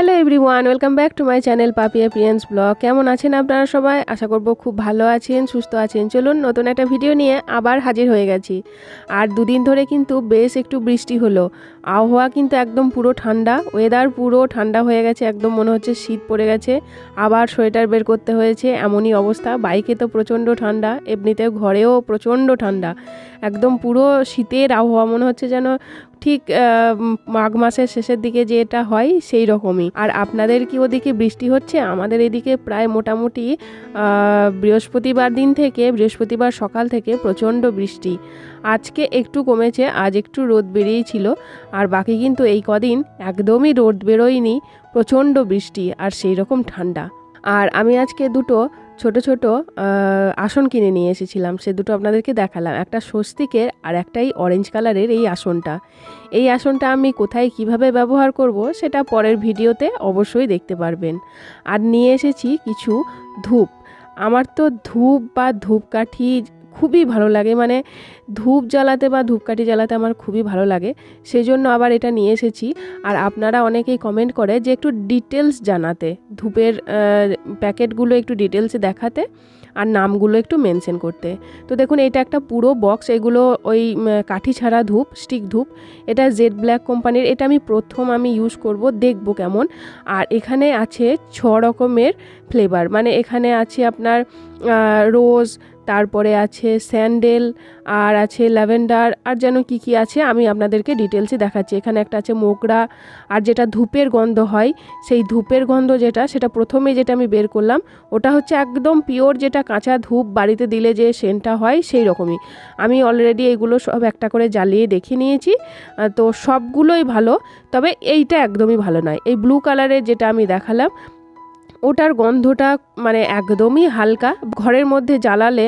Hello everyone, welcome back to my channel Papiya Priyens blog. কেমন আছেন আপনারা সবাই? আশা করব খুব ভালো আছেন, সুস্থ আছেন। চলুন নতুন একটা ভিডিও নিয়ে আবার হাজির হয়ে গেছি। আর দুদিন ধরে কিন্তু বেশ একটু বৃষ্টি হলো। আবহাওয়া কিন্তু একদম পুরো ঠান্ডা ওয়েদার পুরো ঠান্ডা হয়ে গেছে, একদম মনে হচ্ছে শীত পড়ে গেছে। আবার সোয়েটার বের করতে হয়েছে, এমনই অবস্থা। বাইকে তো প্রচণ্ড ঠান্ডা এমনিতে ঘরেও প্রচণ্ড ঠান্ডা। একদম পুরো শীতের আবহাওয়া, মনে হচ্ছে যেন ঠিক মাঘ মাসের শেষের দিকে যেটা হয় সেই রকমই। আর আপনাদের কি ওদিকে বৃষ্টি হচ্ছে? আমাদের এদিকে প্রায় মোটামুটি বৃহস্পতিবার দিন থেকে, বৃহস্পতিবার সকাল থেকে প্রচণ্ড বৃষ্টি। আজকে একটু কমেছে, আজ একটু রোদ বেরিয়েছিল আর বাকি কিন্তু এই কদিন একদমই রোদ বেরোয়নি, প্রচণ্ড বৃষ্টি আর সেই রকম ঠান্ডা। আর আমি আজকে দুটো ছোট ছোট আসন কিনে নিয়ে এসেছিলাম। সে দুটো আপনাদেরকে দেখালাম। একটা স্বস্তিকের আর একটাই অরেঞ্জ কালারের এই আসনটা। এই আসনটা আমি কোথায় কীভাবে ব্যবহার করব সেটা পরের ভিডিওতে অবশ্যই দেখতে পারবেন। আর নিয়ে এসেছি কিছু ধূপ। আমার তো ধূপ বা ধূপকাঠি খুবই ভালো লাগে। মানে ধূপ জ্বালাতে বা ধূপকাঠি জ্বালাতে আমার খুবই ভালো লাগে। সেই জন্য আবার এটা নিয়ে এসেছি। আর আপনারা অনেকেই কমেন্ট করে যে একটু ডিটেলস জানাতে, ধূপের প্যাকেটগুলো একটু ডিটেলসে দেখাতে আর নামগুলো একটু মেনশন করতে। তো দেখুন, এটা একটা পুরো বক্স এগুলো ওই কাঠি ছাড়া ধূপ স্টিক ধূপ। এটা জেড ব্ল্যাক কোম্পানির এটা আমি প্রথম আমি ইউজ করব, দেখব কেমন। আর এখানে আছে ছ রকমের ফ্লেভার মানে এখানে আছে আপনার রোজ তারপরে আছে স্যান্ডেল আর আছে ল্যাভেন্ডার আর যেন কি কি আছে আমি আপনাদেরকে ডিটেলসে দেখাচ্ছি। এখানে একটা আছে মোগরা, আর যেটা ধূপের গন্ধ হয়, সেই ধূপের গন্ধ যেটা, সেটা প্রথমে যেটা আমি বের করলাম, ওটা হচ্ছে একদম পিওর যেটা কাঁচা ধূপ বাড়িতে দিলে যে সেন্টটা হয়, সেই রকমই। আমি অলরেডি এগুলো সব একটা করে জ্বালিয়ে দেখে নিয়েছি তো সবগুলোই ভালো, তবে এইটা একদমই ভালো নয়। এই ব্লু কালারের যেটা আমি দেখালাম ওটার গন্ধটা মানে একদমই হালকা। ঘরের মধ্যে জ্বালালে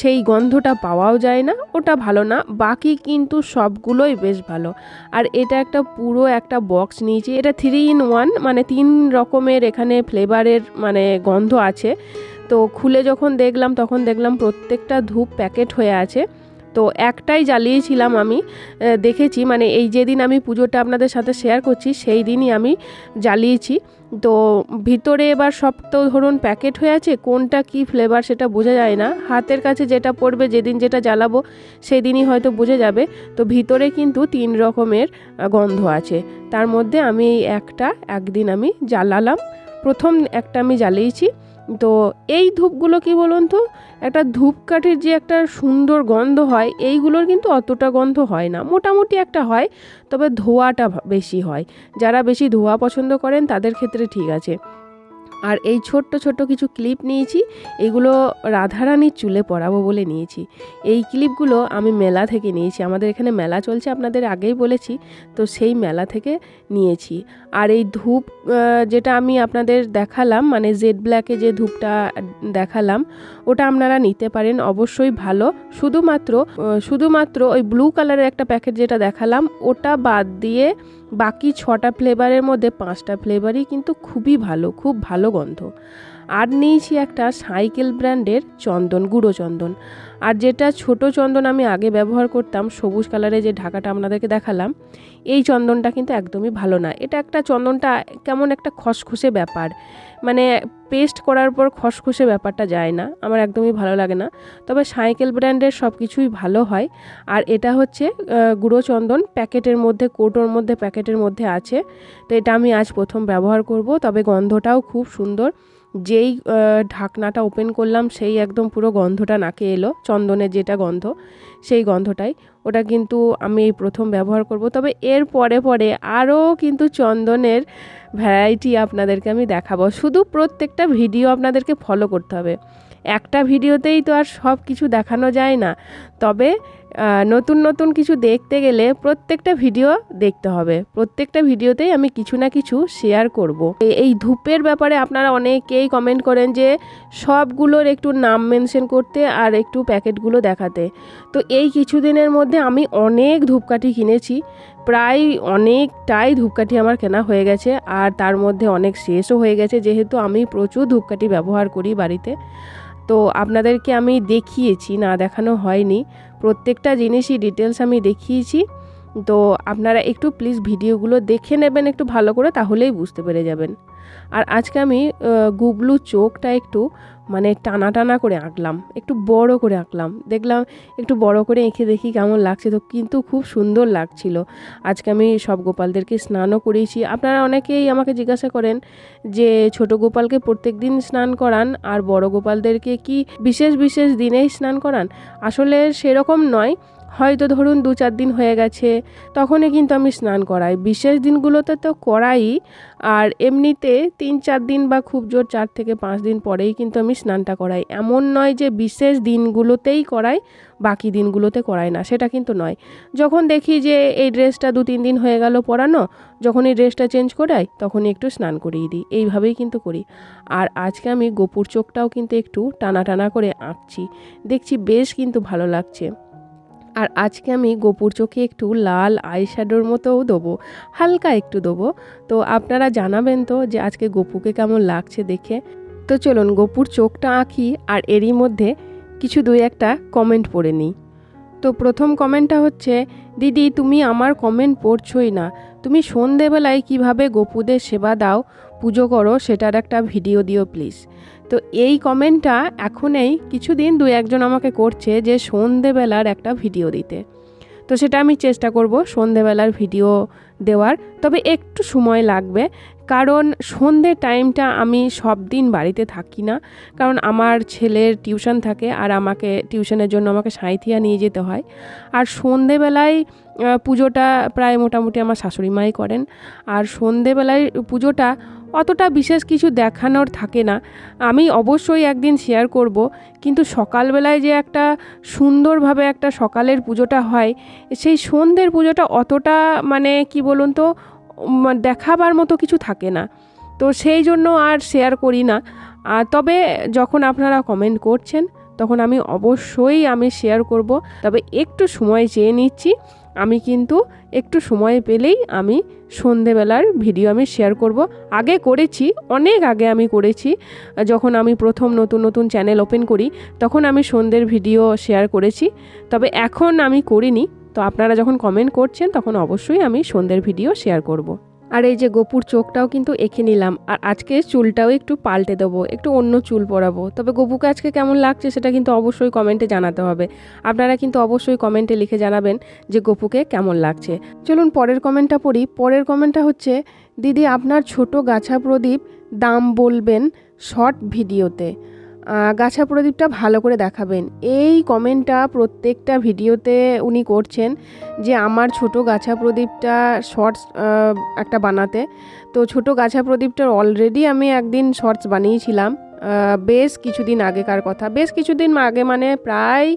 সেই গন্ধটা পাওয়াও যায় না, ওটা ভালো না। বাকি কিন্তু সবগুলোই বেশ ভালো। আর এটা একটা পুরো একটা বক্স নিয়েছি। এটা থ্রি ইন ওয়ান মানে তিন রকমের এখানে ফ্লেভারের মানে গন্ধ আছে। তো খুলে যখন দেখলাম, তখন দেখলাম প্রত্যেকটা ধূপ প্যাকেট হয়ে আছে। তো একটাই জ্বালিয়েছিলাম আমি দেখেছি। মানে এই যেদিন আমি পুজোটা আপনাদের সাথে শেয়ার করছি, সেই দিনই আমি জ্বালিয়েছি। তো ভিতরে এবার সব তো ধরুন প্যাকেট হয়ে আছে, কোনটা কি ফ্লেভার সেটা বোঝা যায় না। হাতের কাছে যেটা পড়বে, যেদিন যেটা জ্বালাবো, সেদিনই হয়তো বুঝে যাবে। তো ভিতরে কিন্তু তিন রকমের গন্ধ আছে। তার মধ্যে আমি একটা একদিন আমি জ্বালালাম। প্রথম একটা আমি জ্বালিয়েছি। তো এই ধূপগুলো কি বলুন তো? একটা ধূপকাঠির যে একটা সুন্দর গন্ধ হয়, এইগুলোর কিন্তু অতটা গন্ধ হয় না। মোটামুটি একটা হয়, তবে ধোয়াটা বেশি হয়। যারা বেশি ধোয়া পছন্দ করেন তাদের ক্ষেত্রে ঠিক আছে। আর এই ছোট্ট ছোট্ট কিছু ক্লিপ নিয়েছি, এগুলো রাধারানীর চুলে পরাবো বলে নিয়েছি। এই ক্লিপগুলো আমি মেলা থেকে নিয়েছি। আমাদের এখানে মেলা চলছে, আপনাদের আগেই বলেছি, তো সেই মেলা থেকে নিয়েছি। আর এই ধূপ যেটা আমি আপনাদের দেখালাম মানে জেড ব্ল্যাকে যে ধূপটা দেখালাম, ওটা আপনারা নিতে পারেন, অবশ্যই ভালো। শুধুমাত্র শুধুমাত্র ওই ব্লু কালারের একটা প্যাকেট যেটা দেখালাম, ওটা বাদ দিয়ে বাকি ছটা ফ্লেভারের মধ্যে পাঁচটা ফ্লেভারই কিন্তু খুবই ভালো খুব ভালো গন্ধ। আর নিয়েছি একটা সাইকেল ব্র্যান্ডের চন্দন, গুঁড়ো চন্দন। আর যেটা ছোট চন্দন আমি আগে ব্যবহার করতাম, সবুজ কালারের যে ঢাকাটা আপনাদেরকে দেখালাম, এই চন্দনটা কিন্তু একদমই ভালো না। এটা একটা চন্দনটা কেমন একটা খসখসে ব্যাপার। মানে পেস্ট করার পর খসখসে ব্যাপারটা যায় না, আমার একদমই ভালো লাগে না। তবে সাইকেল ব্র্যান্ডের সব কিছুই ভালো হয়। আর এটা হচ্ছে গুঁড়ো চন্দন, প্যাকেটের মধ্যে, কোটোর মধ্যে, প্যাকেটের মধ্যে আছে। তো এটা আমি আজ প্রথম ব্যবহার করব, তবে গন্ধটাও খুব সুন্দর। যেই ঢাকনাটা ওপেন করলাম, সেই একদম পুরো গন্ধটা নাকে এলো চন্দনের যেটা গন্ধ, সেই গন্ধটাই। ওটা কিন্তু আমি এই প্রথম ব্যবহার করব। তবে এর পরে পরে আরও কিন্তু চন্দনের ভ্যারাইটি আপনাদেরকে আমি দেখাবো। শুধু প্রত্যেকটা ভিডিও আপনাদেরকে ফলো করতে হবে। একটা ভিডিওতেই তো আর সব কিছু দেখানো যায় না। তবে নতুন নতুন কিছু দেখতে গেলে প্রত্যেকটা ভিডিও দেখতে হবে। প্রত্যেকটা ভিডিওতেই আমি কিছু না কিছু শেয়ার করব। এই ধূপের ব্যাপারে আপনারা অনেকেই কমেন্ট করেন যে, সবগুলোর একটু নাম মেনশন করতে আর একটু প্যাকেটগুলো দেখাতে। তো এই কিছুদিনের মধ্যে আমি অনেক ধূপকাঠি কিনেছি। প্রায় অনেকটাই ধূপকাঠি আমার কেনা হয়ে গেছে আর তার মধ্যে অনেক শেষও হয়ে গেছে। যেহেতু আমি প্রচুর ধূপকাঠি ব্যবহার করি বাড়িতে। তো আপনাদেরকে আমি দেখিয়েছি, না দেখানো হয়নি। প্রত্যেকটা জিনিসই ডিটেলস আমি দেখিয়েছি। তো আপনারা একটু প্লিজ ভিডিওগুলো দেখে নেবেন একটু ভালো করে, তাহলেই বুঝতে পেরে যাবেন। আর আজকে আমি গুবলু চোখটা একটু মানে টানা টানা করে আঁকলাম, একটু বড় করে আঁকলাম। দেখলাম একটু বড় করে এঁকে দেখি কেমন লাগছে, তো কিন্তু খুব সুন্দর লাগছিল। আজকে আমি সব গোপালদেরকে স্নানও করিয়েছি। আপনারা অনেকেই আমাকে জিজ্ঞাসা করেন যে, ছোট গোপালকে প্রত্যেক দিন স্নান করান? আর বড় গোপালদেরকে কি বিশেষ বিশেষ দিনেই স্নান করান? আসলে সেরকম নয়। হয়তো ধরুন দু চার দিন হয়ে গেছে, তখনই কিন্তু আমি স্নান করাই। বিশেষ দিনগুলোতে তো করাই, আর এমনিতে তিন চার দিন বা খুব জোর চার থেকে পাঁচ দিন পরেই কিন্তু আমি স্নানটা করাই। এমন নয় যে বিশেষ দিনগুলোতেই করাই, বাকি দিনগুলোতে করাই না, সেটা কিন্তু নয়। যখন দেখি যে এই ড্রেসটা দু তিন দিন হয়ে গেল পরানো যখন এই ড্রেসটা চেঞ্জ করাই, তখনই একটু স্নান করিয়ে দিই। এইভাবেই কিন্তু করি। আর আজকে আমি গোপুর চোখটাও কিন্তু একটু টানা টানা করে আঁকছি। দেখছি বেশ কিন্তু ভালো লাগছে। আর আজকে আমি গোপুর চোখে একটু লাল আই শ্যাডোর মতোও দেবো, হালকা একটু দেবো। তো আপনারা জানাবেন তো যে আজকে গোপুকে কেমন লাগছে দেখে। তো চলুন গোপুর চোখটা আঁকি আর এরই মধ্যে কিছু দুই একটা কমেন্ট পড়ে নিই। তো প্রথম কমেন্টটা হচ্ছে, দিদি, তুমি আমার কমেন্ট পড়ছই না। তুমি সন্ধেবেলায় কীভাবে গোপুদের সেবা দাও, পুজো করো, সেটার একটা ভিডিও দিও প্লিজ তো এই কমেন্টটা এখনই কিছুদিন দু একজন আমাকে করছে যে সন্ধেবেলার একটা ভিডিও দিতে। তো সেটা আমি চেষ্টা করব সন্ধেবেলার ভিডিও দেওয়ার, তবে একটু সময় লাগবে। কারণ সন্ধে টাইমটা আমি সব দিন বাড়িতে থাকি না। কারণ আমার ছেলের টিউশন থাকে আর আমাকে টিউশনের জন্য আমাকে সাঁইথিয়া নিয়ে যেতে হয়। আর সন্ধেবেলায় পুজোটা প্রায় মোটামুটি আমার শাশুড়ি মাই করেন। আর সন্ধেবেলায় পুজোটা অতটা বিশেষ কিছু দেখানোর থাকে না। আমি অবশ্যই একদিন শেয়ার করব, কিন্তু সকালবেলায় যে একটা সুন্দরভাবে একটা সকালের পুজোটা হয়, সেই সন্ধ্যের পুজোটা অতটা মানে কি বলুন তো দেখাবার মতো কিছু থাকে না। তো সেই জন্য আর শেয়ার করি না। তবে যখন আপনারা কমেন্ট করছেন, তখন আমি অবশ্যই আমি শেয়ার করব। তবে একটু সময় চেয়ে নিচ্ছি। আমি কিন্তু একটু সময় পেলেই আমি সন্ধেবেলার ভিডিও আমি শেয়ার করব। আগে করেছি, অনেক আগে আমি করেছি। যখন আমি প্রথম নতুন নতুন চ্যানেল ওপেন করি, তখন আমি সন্ধ্যের ভিডিও শেয়ার করেছি। তবে এখন আমি করিনি। তো আপনারা যখন কমেন্ট করছেন, তখন অবশ্যই আমি সন্ধ্যের ভিডিও শেয়ার করব। আর এই যে গোপুর চোখটাও কিন্তু এঁকে নিলাম। আর আজকে চুলটাও একটু পাল্টে দেবো, একটু অন্য চুল পরাবো। তবে গোপুকে আজকে কেমন লাগছে সেটা কিন্তু অবশ্যই কমেন্টে জানাতে হবে। আপনারা কিন্তু অবশ্যই কমেন্টে লিখে জানাবেন যে গোপুকে কেমন লাগছে। চলুন পরের কমেন্টটা পড়ি। পরের কমেন্টটা হচ্ছে, দিদি, আপনার ছোট গাছা প্রদীপ দাম বলবেন শর্ট ভিডিওতে। গাছা প্রদীপটা ভালো করে দেখাবেন। এই কমেন্টটা প্রত্যেকটা ভিডিওতে উনি করছেন যে আমার ছোট গাছা প্রদীপটা শর্টস একটা বানাতে। তো ছোট গাছা প্রদীপটার অলরেডি আমি একদিন শর্টস বানিয়েছিলাম। বেশ কিছুদিন আগেকার কথা। বেশ কিছুদিন আগে মানে প্রায়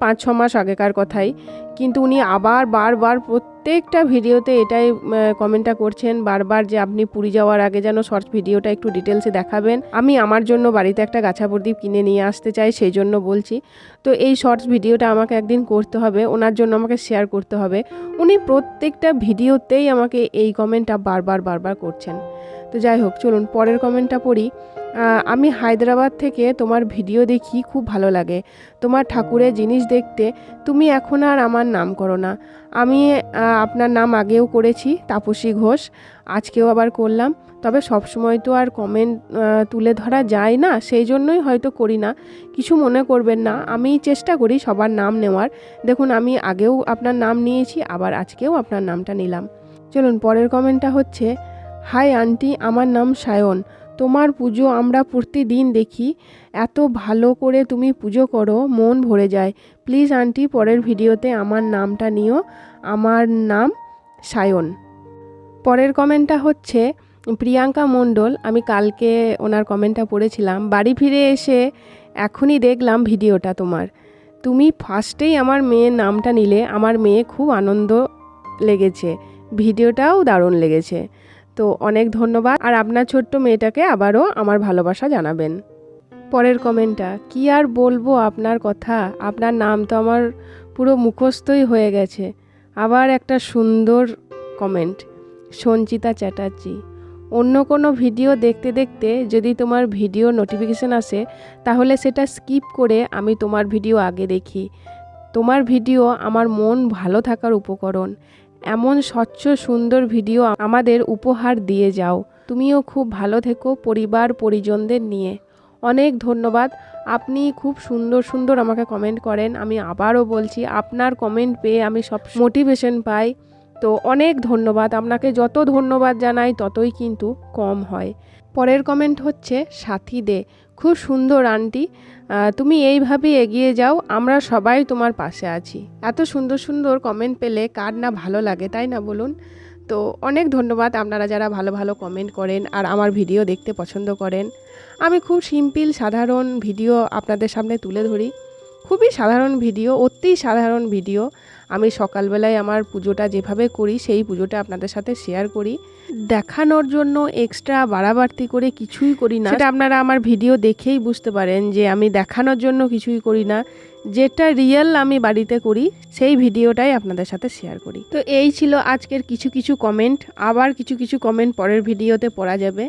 পাঁচ, ছ মাস আগেকার কথাই। কিন্তু উনি আবার, বারবার প্রত্যেকটা ভিডিওতে এটাই কমেন্টটা করছেন, বারবার যে আপনি পুরী যাওয়ার আগে যেন শর্টস ভিডিওটা একটু ডিটেলসে দেখাবেন। আমি আমার জন্য বাড়িতে একটা গাছা প্রদীপ কিনে নিয়ে আসতে চাই, সেই জন্য বলছি। তো এই শর্টস ভিডিওটা আমাকে একদিন করতে হবে, ওনার জন্য আমাকে শেয়ার করতে হবে। উনি প্রত্যেকটা ভিডিওতেই আমাকে এই কমেন্টটা বারবার বারবার করছেন। তো যাই হোক, চলুন পরের কমেন্টটা পড়ি। আমি হায়দ্রাবাদ থেকে তোমার ভিডিও দেখি, খুব ভালো লাগে। তোমার ঠাকুরের জিনিস দেখতে, তুমি এখন আর আমার নাম করো না। আমি আপনার নাম আগেও করেছি, তাপসী ঘোষ, আজকেও আবার করলাম। তবে সবসময় তো আর কমেন্ট তুলে ধরা যায় না, সেই জন্যই হয়তো করি না। কিছু মনে করবেন না আমি চেষ্টা করি সবার নাম নেওয়ার। দেখুন, আমি আগেও আপনার নাম নিয়েছি, আবার আজকেও আপনার নামটা নিলাম। চলুন, পরের কমেন্টটা হচ্ছে হাই আন্টি, আমার নাম সায়ন। তোমার পুজো আমরা প্রতিদিন দেখি। এত ভালো করে তুমি পুজো করো, মন ভরে যায়। প্লিজ আন্টি, পরের ভিডিওতে আমার নামটা নিও। আমার নাম সায়ন। পরের কমেন্টটা হচ্ছে, প্রিয়াঙ্কা মণ্ডল, আমি কালকে ওনার কমেন্টটা পড়েছিলাম। বাড়ি ফিরে এসে এখনই দেখলাম ভিডিওটা তোমার। তুমি ফার্স্টেই আমার মেয়ের নামটা নিলে। আমার মেয়ে খুব আনন্দ লেগেছে। ভিডিওটাও দারুণ লেগেছে। তো অনেক ধন্যবাদ। আর আপনার ছোট্ট মেয়েটাকে আবারও আমার ভালোবাসা জানাবেন। পরের কমেন্টটা, কি আর বলব আপনার কথা? আপনার নাম তো আমার পুরো মুখস্থই হয়ে গেছে। আবার একটা সুন্দর কমেন্ট, সঞ্চিতা চ্যাটার্জি, অন্য কোনো ভিডিও দেখতে দেখতে যদি তোমার ভিডিও নোটিফিকেশান আসে, তাহলে সেটা স্কিপ করে আমি তোমার ভিডিও আগে দেখি। তোমার ভিডিও আমার মন ভালো থাকার উপকরণ। এমন স্বচ্ছ, সুন্দর ভিডিও আমাদের উপহার দিয়ে যাও। তুমিও খুব ভালো থেকো পরিবার, পরিজনদের নিয়ে। অনেক ধন্যবাদ। আপনি খুব সুন্দর সুন্দর আমাকে কমেন্ট করেন। আমি আবারও বলছি, আপনার কমেন্ট পেয়ে আমি সব মোটিভেশন পাই। তো অনেক ধন্যবাদ। আপনাকে যত ধন্যবাদ জানাই, ততই কিন্তু কম হয়। পরের কমেন্ট হচ্ছে, সাথী দে, খুব সুন্দর আন্টি। তুমি এইভাবেই এগিয়ে যাও, আমরা সবাই তোমার পাশে আছি। এত সুন্দর সুন্দর কমেন্ট পেলে কার না ভালো লাগে, তাই না বলুন? তো অনেক ধন্যবাদ আপনারা যারা ভালো ভালো কমেন্ট করেন আর আমার ভিডিও দেখতে পছন্দ করেন। আমি খুব সিম্পল সাধারণ ভিডিও আপনাদের সামনে তুলে ধরি। খুবই সাধারণ ভিডিও, অতি সাধারণ ভিডিও। আমি সকালবেলায় আমার পুজোটা যেভাবে করি, সেই পুজোটা আপনাদের সাথে শেয়ার করি। দেখানোর জন্য এক্সট্রা বাড়াবাড়তি করে কিছুই করি না। সেটা আপনারা আমার ভিডিও দেখেই বুঝতে পারেন যে আমি দেখানোর জন্য কিছুই করি না। যেটা রিয়েল আমি বাড়িতে করি, সেই ভিডিওটাই আপনাদের সাথে শেয়ার করি। তো এই ছিল আজকের কিছু কিছু কমেন্ট আবার কিছু কিছু কমেন্ট পরের ভিডিওতে পড়া যাবে।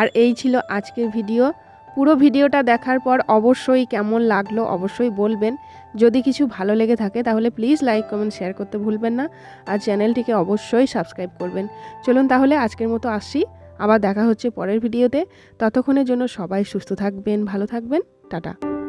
আর এই ছিল আজকের ভিডিও। পুরো ভিডিওটা দেখার পর অবশ্যই কেমন লাগল অবশ্যই বলবেন। যদি কিছু ভালো লেগে থাকে তাহলে প্লিজ লাইক কমেন্ট শেয়ার করতে ভুলবেন না। আর চ্যানেলটিকে অবশ্যই সাবস্ক্রাইব করবেন। চলুন তাহলে আজকের মতো আসি। আবার দেখা হচ্ছে পরের ভিডিওতে। ততক্ষণের জন্য সবাই সুস্থ থাকবেন, ভালো থাকবেন। টাটা।